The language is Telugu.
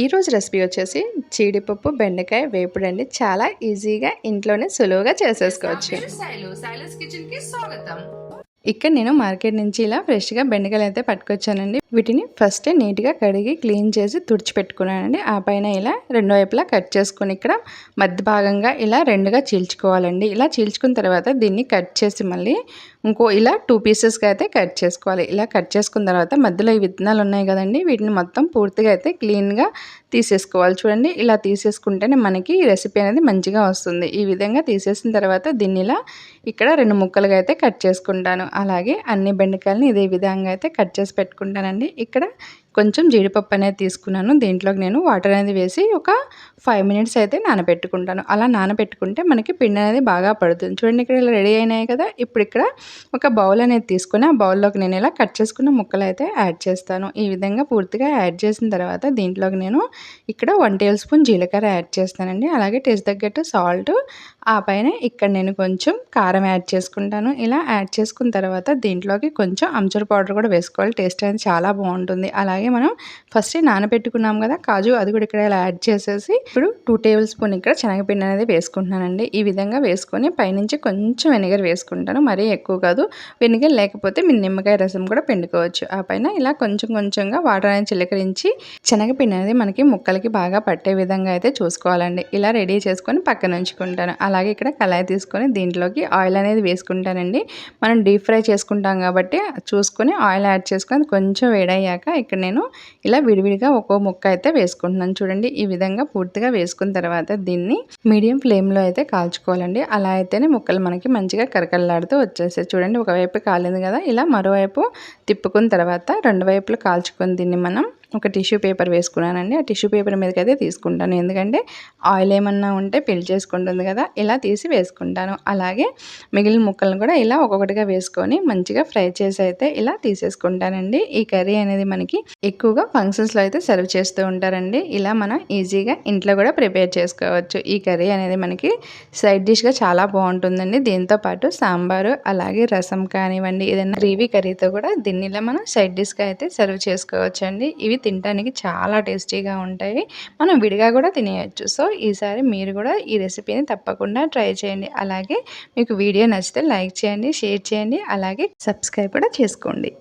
ఈరోజు రెసిపీ వచ్చేసి జీడిపప్పు బెండకాయ వేపుడు అండి చాలా ఈజీగా ఇంట్లోనే సులువుగా చేసేసుకోవచ్చు. ఇక్కడ నేను మార్కెట్ నుంచి ఇలా ఫ్రెష్గా బెండకాయలు అయితే పట్టుకొచ్చానండి. వీటిని ఫస్ట్ నీట్గా కడిగి క్లీన్ చేసి తుడిచిపెట్టుకున్నానండి ఆ పైన ఇలా రెండో వైపులా కట్ చేసుకుని ఇక్కడ మధ్య భాగంగా ఇలా రెండుగా చీల్చుకోవాలండి. ఇలా చీల్చుకున్న తర్వాత దీన్ని కట్ చేసి మళ్ళీ ఇంకో ఇలా టూ పీసెస్గా అయితే కట్ చేసుకోవాలి. ఇలా కట్ చేసుకున్న తర్వాత మధ్యలో ఈ విత్తనాలు ఉన్నాయి కదండి వీటిని మొత్తం పూర్తిగా అయితే క్లీన్గా తీసేసుకోవాలి. చూడండి ఇలా తీసేసుకుంటేనే మనకి ఈ రెసిపీ అనేది మంచిగా వస్తుంది. ఈ విధంగా తీసేసిన తర్వాత దీన్ని ఇలా ఇక్కడ రెండు ముక్కలుగా అయితే కట్ చేసుకుంటాను. అలాగే అన్ని బెండకాయలని ఇదే విధంగా అయితే కట్ చేసి పెట్టుకుంటానండి. ఇక్కడ కొంచెం జీడిపప్పు అనేది తీసుకున్నాను. దీంట్లోకి నేను వాటర్ అనేది వేసి ఒక ఫైవ్ మినిట్స్ అయితే నానబెట్టుకుంటాను. అలా నానబెట్టుకుంటే మనకి పిండి అనేది బాగా పడుతుంది. చూడండి ఇక్కడ ఇలా రెడీ అయినాయి కదా. ఇప్పుడు ఇక్కడ ఒక బౌల్ అనేది తీసుకుని ఆ బౌల్లోకి నేను ఇలా కట్ చేసుకున్న ముక్కలు అయితే యాడ్ చేస్తాను. ఈ విధంగా పూర్తిగా యాడ్ చేసిన తర్వాత దీంట్లోకి నేను ఇక్కడ వన్ టేబుల్ స్పూన్ జీలకర్ర యాడ్ చేస్తానండి. అలాగే టేస్ట్ తగ్గట్టు సాల్ట్ ఆ పైన ఇక్కడ నేను కొంచెం కారం యాడ్ చేసుకుంటాను. ఇలా యాడ్ చేసుకున్న తర్వాత దీంట్లోకి కొంచెం అంచూర్ పౌడర్ కూడా వేసుకోవాలి. టేస్ట్ అనేది చాలా బాగుంటుంది. అలాగే మనం ఫస్ట్ నానబెట్టుకున్నాం కదా కాజు అది కూడా ఇక్కడ ఇలా యాడ్ చేసేసి ఇప్పుడు టూ టేబుల్ స్పూన్ ఇక్కడ శనగపిండి అనేది వేసుకుంటున్నానండి. ఈ విధంగా వేసుకొని పైనుంచి కొంచెం వెనిగర్ వేసుకుంటాను. మరీ ఎక్కువ కాదు వెనిగర్ లేకపోతే మీ నిమ్మకాయ రసం కూడా పిండుకోవచ్చు. ఆ పైన ఇలా కొంచెం కొంచెంగా వాటర్ అనేది చిలకరించి శనగపిండి అనేది మనకి ముక్కలకి బాగా పట్టే విధంగా అయితే చూసుకోవాలండి. ఇలా రెడీ చేసుకొని పక్కన ఉంచుకుంటాను. అలాగే ఇక్కడ కళాయి తీసుకొని దీంట్లోకి ఆయిల్ అనేది వేసుకుంటానండి. మనం డీప్ ఫ్రై చేసుకుంటాం కాబట్టి చూసుకొని ఆయిల్ యాడ్ చేసుకొని కొంచెం వేడయ్యాక ఇక్కడ నేను ఇలా విడివిడిగా ఒక్కో ముక్క అయితే వేసుకుంటున్నాను. చూడండి ఈ విధంగా పూర్తిగా వేసుకున్న తర్వాత దీన్ని మీడియం ఫ్లేమ్లో అయితే కాల్చుకోవాలండి. అలా అయితేనే ముక్కలు మనకి మంచిగా కరకల్లాడుతూ వచ్చేసాయి చూడండి ఒకవైపు కాలింది కదా ఇలా మరోవైపు తిప్పుకున్న తర్వాత రెండు వైపులు కాల్చుకొని దీన్ని మనం ఒక టిష్యూ పేపర్ వేసుకున్నానండి. ఆ టిష్యూ పేపర్ మీదకి అయితే తీసుకుంటాను. ఎందుకంటే ఆయిల్ ఏమన్నా ఉంటే పిల్ చేసుకుంటుంది కదా ఇలా తీసి వేసుకుంటాను. అలాగే మిగిలిన ముక్కలను కూడా ఇలా ఒక్కొక్కటిగా వేసుకొని మంచిగా ఫ్రై చేసి అయితే ఇలా తీసేసుకుంటానండి. ఈ కర్రీ అనేది మనకి ఎక్కువగా ఫంక్షన్స్లో అయితే సర్వ్ చేస్తూ ఉంటారండి. ఇలా మనం ఈజీగా ఇంట్లో కూడా ప్రిపేర్ చేసుకోవచ్చు. ఈ కర్రీ అనేది మనకి సైడ్ డిష్గా చాలా బాగుంటుందండి. దీంతో పాటు సాంబారు అలాగే రసం కానివ్వండి ఏదైనా గ్రేవీ కర్రీతో కూడా దీన్ని ఇలా మనం సైడ్ డిష్గా అయితే సర్వ్ చేసుకోవచ్చు అండి ఇవి తినడానికి చాలా టేస్టీగా ఉంటాయి. మనం విడిగా కూడా తినేయచ్చు. సో ఈసారి మీరు కూడా ఈ రెసిపీని తప్పకుండా ట్రై చేయండి. అలాగే మీకు వీడియో నచ్చితే లైక్ చేయండి షేర్ చేయండి. అలాగే సబ్స్క్రైబ్ కూడా చేసుకోండి.